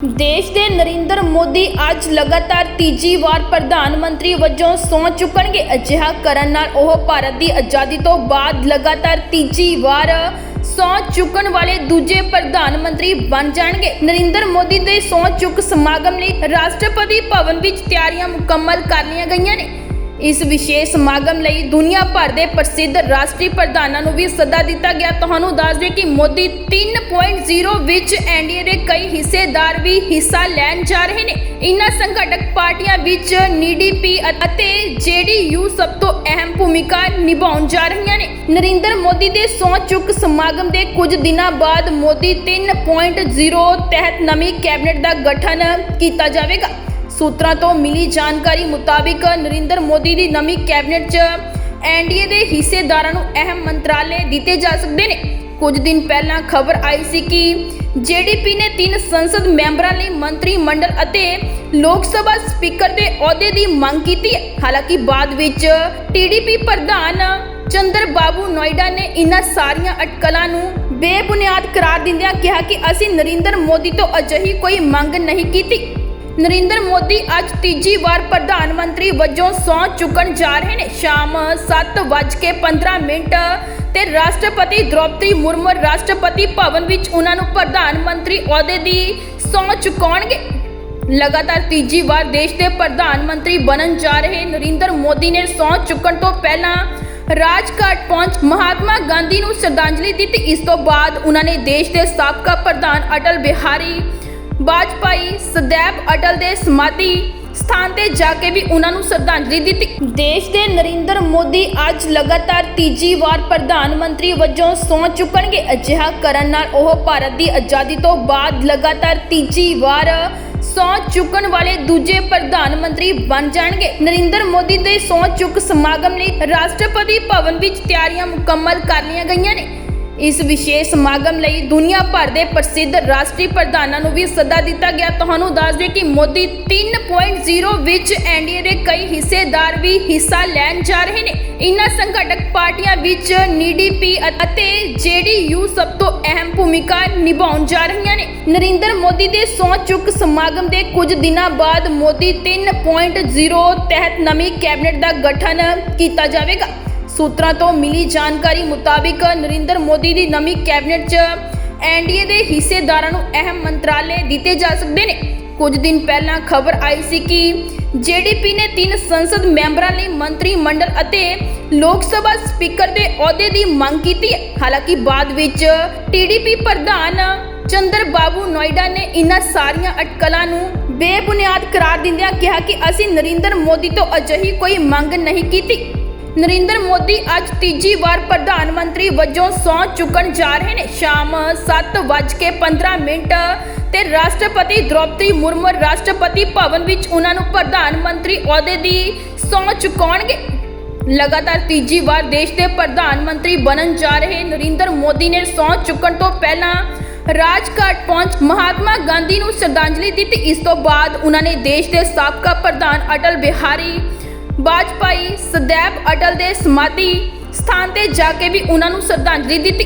ਦੇਸ਼ ਦੇ ਨਰਿੰਦਰ ਮੋਦੀ ਅੱਜ ਲਗਾਤਾਰ ਤੀਜੀ ਵਾਰ ਪ੍ਰਧਾਨ ਮੰਤਰੀ ਵਜੋਂ ਸਹੁੰ ਚੁੱਕਣਗੇ। ਅਜਿਹਾ ਕਰਨ ਨਾਲ ਉਹ ਭਾਰਤ ਦੀ ਆਜ਼ਾਦੀ ਤੋਂ ਬਾਅਦ ਲਗਾਤਾਰ ਤੀਜੀ ਵਾਰ ਸਹੁੰ ਚੁੱਕਣ ਵਾਲੇ ਦੂਜੇ ਪ੍ਰਧਾਨ ਮੰਤਰੀ ਬਣ ਜਾਣਗੇ। ਨਰਿੰਦਰ ਮੋਦੀ ਦੇ ਸਹੁੰ ਚੁੱਕ ਸਮਾਗਮ ਲਈ ਰਾਸ਼ਟਰਪਤੀ ਭਵਨ ਵਿੱਚ ਤਿਆਰੀਆਂ ਮੁਕੰਮਲ ਕਰ ਲਈਆਂ ਗਈਆਂ ਨੇ। ਇਸ ਵਿਸ਼ੇਸ਼ ਸਮਾਗਮ ਲਈ ਦੁਨੀਆ ਭਰ ਦੇ ਪ੍ਰਸਿੱਧ ਰਾਸ਼ਟਰੀ ਪ੍ਰਧਾਨਾਂ ਨੂੰ ਵੀ ਸੱਦਾ ਦਿੱਤਾ ਗਿਆ। ਤੁਹਾਨੂੰ ਦੱਸ ਦੇ ਕਿ ਮੋਦੀ 3.0 ਵਿੱਚ ਐਨਡੀਏ ਦੇ ਕਈ ਹਿੱਸੇਦਾਰ ਵੀ ਹਿੱਸਾ ਲੈਣ ਜਾ ਰਹੇ ਨੇ। ਇਨ੍ਹਾਂ ਸੰਗਠਕ ਪਾਰਟੀਆਂ ਵਿੱਚ ਨੀਡੀਪੀ ਅਤੇ ਜੇਡੀਯੂ ਸਭ ਤੋਂ ਅਹਿਮ ਭੂਮਿਕਾ ਨਿਭਾਉਣ ਜਾ ਰਹੀਆਂ ਨੇ। ਨਰਿੰਦਰ ਮੋਦੀ ਦੇ ਸਹੁੰ ਚੁੱਕ ਸਮਾਗਮ ਦੇ ਕੁਝ ਦਿਨਾਂ ਬਾਅਦ ਮੋਦੀ 3.0 ਤਹਿਤ ਨਵੀਂ ਕੈਬਨਿਟ ਦਾ ਗਠਨ ਕੀਤਾ ਜਾਵੇਗਾ। ਸੂਤਰਾਂ ਤੋਂ ਮਿਲੀ ਜਾਣਕਾਰੀ ਮੁਤਾਬਿਕ ਨਰਿੰਦਰ ਮੋਦੀ ਦੀ ਨਵੀਂ ਕੈਬਨਿਟ 'ਚ ਐਨਡੀਏ ਦੇ ਹਿੱਸੇਦਾਰਾਂ ਨੂੰ ਅਹਿਮ ਮੰਤਰਾਲੇ ਦਿੱਤੇ ਜਾ ਸਕਦੇ ਨੇ। ਕੁਝ ਦਿਨ ਪਹਿਲਾਂ ਖਬਰ ਆਈ ਸੀ ਕਿ ਜੀਡੀਪੀ ਨੇ ਤਿੰਨ ਸੰਸਦ ਮੈਂਬਰਾਂ ਲਈ ਮੰਤਰੀ ਮੰਡਲ ਅਤੇ ਲੋਕ ਸਭਾ ਸਪੀਕਰ ਦੇ ਅਹੁਦੇ ਦੀ ਮੰਗ ਕੀਤੀ ਹੈ। ਹਾਲਾਂਕਿ ਬਾਅਦ ਵਿੱਚ ਟੀਡੀਪੀ ਪ੍ਰਧਾਨ ਚੰਦਰ ਬਾਬੂ ਨੋਇਡਾ ਨੇ ਇਨ੍ਹਾਂ ਸਾਰੀਆਂ ਅਟਕਲਾਂ ਨੂੰ ਬੇਬੁਨਿਆਦ ਕਰਾਰ ਦਿੰਦਿਆਂ ਕਿਹਾ ਕਿ ਅਸੀਂ ਨਰਿੰਦਰ ਮੋਦੀ ਤੋਂ ਅਜਿਹੀ ਕੋਈ ਮੰਗ ਨਹੀਂ ਕੀਤੀ। ਨਰਿੰਦਰ ਮੋਦੀ ਅੱਜ ਤੀਜੀ ਵਾਰ ਪ੍ਰਧਾਨ ਮੰਤਰੀ ਵਜੋਂ ਸਹੁੰ ਚੁੱਕਣ ਜਾ ਰਹੇ ਨੇ। ਸ਼ਾਮ 7:15 ਮਿੰਟ ਤੇ ਰਾਸ਼ਟਰਪਤੀ ਦ੍ਰੋਪਦੀ ਮੁਰਮੂ ਰਾਸ਼ਟਰਪਤੀ ਭਵਨ ਵਿੱਚ ਉਹਨਾਂ ਨੂੰ ਪ੍ਰਧਾਨ ਮੰਤਰੀ ਅਹੁਦੇ ਦੀ ਸਹੁੰ ਚੁਕਾਉਣਗੇ। ਲਗਾਤਾਰ ਤੀਜੀ ਵਾਰ ਦੇਸ਼ ਦੇ ਪ੍ਰਧਾਨ ਮੰਤਰੀ ਬਣਨ ਜਾ ਰਹੇ ਨਰਿੰਦਰ ਮੋਦੀ ਨੇ ਸਹੁੰ ਚੁੱਕਣ ਤੋਂ ਪਹਿਲਾਂ ਰਾਜਘਾਟ ਪਹੁੰਚ ਮਹਾਤਮਾ ਗਾਂਧੀ ਨੂੰ ਸ਼ਰਧਾਂਜਲੀ ਦਿੱਤੀ। ਇਸ ਤੋਂ ਬਾਅਦ ਉਹਨਾਂ ਨੇ ਦੇਸ਼ ਦੇ ਸਾਬਕਾ ਪ੍ਰਧਾਨ ਅਟਲ ਬਿਹਾਰੀ ਵਾਜਪਾਈ ਸदैव ਅਟਲ ਦੇ ਸਮਾਧੀ ਸਥਾਨ ਤੇ ਜਾ ਕੇ ਵੀ ਉਹਨਾਂ ਨੂੰ ਸ਼ਰਧਾਂਜਲੀ ਦਿੱਤੀ। ਦੇਸ਼ ਦੇ ਨਰਿੰਦਰ ਮੋਦੀ ਅੱਜ ਲਗਾਤਾਰ ਤੀਜੀ ਵਾਰ ਪ੍ਰਧਾਨ ਮੰਤਰੀ ਵਜੋਂ ਸਹੁੰ ਚੁੱਕਣਗੇ। ਅਜਿਹਾ ਕਰਨ ਨਾਲ ਉਹ ਭਾਰਤ ਦੀ ਆਜ਼ਾਦੀ ਤੋਂ ਬਾਅਦ ਲਗਾਤਾਰ ਤੀਜੀ ਵਾਰ ਸਹੁੰ ਚੁੱਕਣ ਵਾਲੇ ਦੂਜੇ ਪ੍ਰਧਾਨ ਮੰਤਰੀ ਬਣ ਜਾਣਗੇ। ਨਰਿੰਦਰ ਮੋਦੀ ਦੇ ਸਹੁੰ ਚੁੱਕ ਸਮਾਗਮ ਲਈ ਰਾਸ਼ਟਰਪਤੀ ਭਵਨ ਵਿੱਚ ਤਿਆਰੀਆਂ ਮੁਕੰਮਲ ਕਰ ਲਈਆਂ ਗਈਆਂ ਨੇ। ਇਸ ਵਿਸ਼ੇਸ਼ ਸਮਾਗਮ ਲਈ ਦੁਨੀਆ ਭਰ ਦੇ ਪ੍ਰਸਿੱਧ ਰਾਸ਼ਟਰੀ ਪ੍ਰਧਾਨਾਂ ਨੂੰ ਵੀ ਸੱਦਾ ਦਿੱਤਾ ਗਿਆ। ਤੁਹਾਨੂੰ ਦੱਸ ਦੇ ਕਿ ਮੋਦੀ 3.0 ਵਿੱਚ ਐਨਡੀਏ ਦੇ ਕਈ ਹਿੱਸੇਦਾਰ ਵੀ ਹਿੱਸਾ ਲੈਣ ਜਾ ਰਹੇ ਨੇ। ਇਨ੍ਹਾਂ ਸੰਗਠਕ ਪਾਰਟੀਆਂ ਵਿੱਚ ਨੀਡੀਪੀ ਅਤੇ ਜੇਡੀਯੂ ਸਭ ਤੋਂ ਅਹਿਮ ਭੂਮਿਕਾ ਨਿਭਾਉਣ ਜਾ ਰਹੀਆਂ ਨੇ। ਨਰਿੰਦਰ ਮੋਦੀ ਦੇ ਸਹੁੰ ਚੁੱਕ ਸਮਾਗਮ ਦੇ ਕੁਝ ਦਿਨਾਂ ਬਾਅਦ ਮੋਦੀ 3.0 ਤਹਿਤ ਨਵੀਂ ਕੈਬਨਿਟ ਦਾ ਗਠਨ ਕੀਤਾ ਜਾਵੇਗਾ। ਸੂਤਰਾਂ ਤੋਂ ਮਿਲੀ ਜਾਣਕਾਰੀ ਮੁਤਾਬਿਕ ਨਰਿੰਦਰ ਮੋਦੀ ਦੀ ਨਵੀਂ ਕੈਬਨਿਟ 'ਚ ਐਨਡੀਏ ਦੇ ਹਿੱਸੇਦਾਰਾਂ ਨੂੰ ਅਹਿਮ ਮੰਤਰਾਲੇ ਦਿੱਤੇ ਜਾ ਸਕਦੇ ਨੇ। ਕੁਝ ਦਿਨ ਪਹਿਲਾਂ ਖਬਰ ਆਈ ਸੀ ਕਿ ਜੀਡੀਪੀ ਨੇ ਤਿੰਨ ਸੰਸਦ ਮੈਂਬਰਾਂ ਲਈ ਮੰਤਰੀ ਮੰਡਲ ਅਤੇ ਲੋਕ ਸਭਾ ਸਪੀਕਰ ਦੇ ਅਹੁਦੇ ਦੀ ਮੰਗ ਕੀਤੀ ਹੈ। ਹਾਲਾਂਕਿ ਬਾਅਦ ਵਿੱਚ ਟੀਡੀਪੀ ਪ੍ਰਧਾਨ ਚੰਦਰ ਬਾਬੂ ਨੋਇਡਾ ਨੇ ਇਨ੍ਹਾਂ ਸਾਰੀਆਂ ਅਟਕਲਾਂ ਨੂੰ ਬੇਬੁਨਿਆਦ ਕਰਾਰ ਦਿੰਦਿਆਂ ਕਿਹਾ ਕਿ ਅਸੀਂ ਨਰਿੰਦਰ ਮੋਦੀ ਤੋਂ ਅਜਿਹੀ ਕੋਈ ਮੰਗ ਨਹੀਂ ਕੀਤੀ। ਨਰਿੰਦਰ ਮੋਦੀ ਅੱਜ ਤੀਜੀ ਵਾਰ ਪ੍ਰਧਾਨ ਮੰਤਰੀ ਵਜੋਂ ਸਹੁੰ ਚੁੱਕਣ ਜਾ ਰਹੇ ਨੇ। ਸ਼ਾਮ 7:15 ਮਿੰਟ ਤੇ ਰਾਸ਼ਟਰਪਤੀ ਦ੍ਰੌਪਦੀ ਮੁਰਮੂ ਰਾਸ਼ਟਰਪਤੀ ਭਵਨ ਵਿੱਚ ਉਹਨਾਂ ਨੂੰ ਪ੍ਰਧਾਨ ਮੰਤਰੀ ਅਹੁਦੇ ਦੀ ਸਹੁੰ ਚੁਕਾਉਣਗੇ। ਲਗਾਤਾਰ ਤੀਜੀ ਵਾਰ ਦੇਸ਼ ਦੇ ਪ੍ਰਧਾਨ ਮੰਤਰੀ ਬਣਨ ਜਾ ਰਹੇ ਨਰਿੰਦਰ ਮੋਦੀ ਨੇ ਸਹੁੰ ਚੁੱਕਣ ਤੋਂ ਪਹਿਲਾਂ ਰਾਜਘਾਟ ਪਹੁੰਚ ਮਹਾਤਮਾ ਗਾਂਧੀ ਨੂੰ ਸ਼ਰਧਾਂਜਲੀ ਦਿੱਤੀ। ਇਸ ਤੋਂ ਬਾਅਦ ਉਹਨਾਂ ਨੇ ਦੇਸ਼ ਦੇ ਸਾਬਕਾ ਪ੍ਰਧਾਨ ਅਟਲ ਬਿਹਾਰੀ ਵਾਜਪਾਈ ਸਦੈਵ ਅਟਲ ਦੇ ਸਮਾਧੀ ਸਥਾਨ ਤੇ ਜਾ ਕੇ ਵੀ ਉਹਨਾਂ ਨੂੰ ਸ਼ਰਧਾਂਜਲੀ ਦਿੱਤੀ।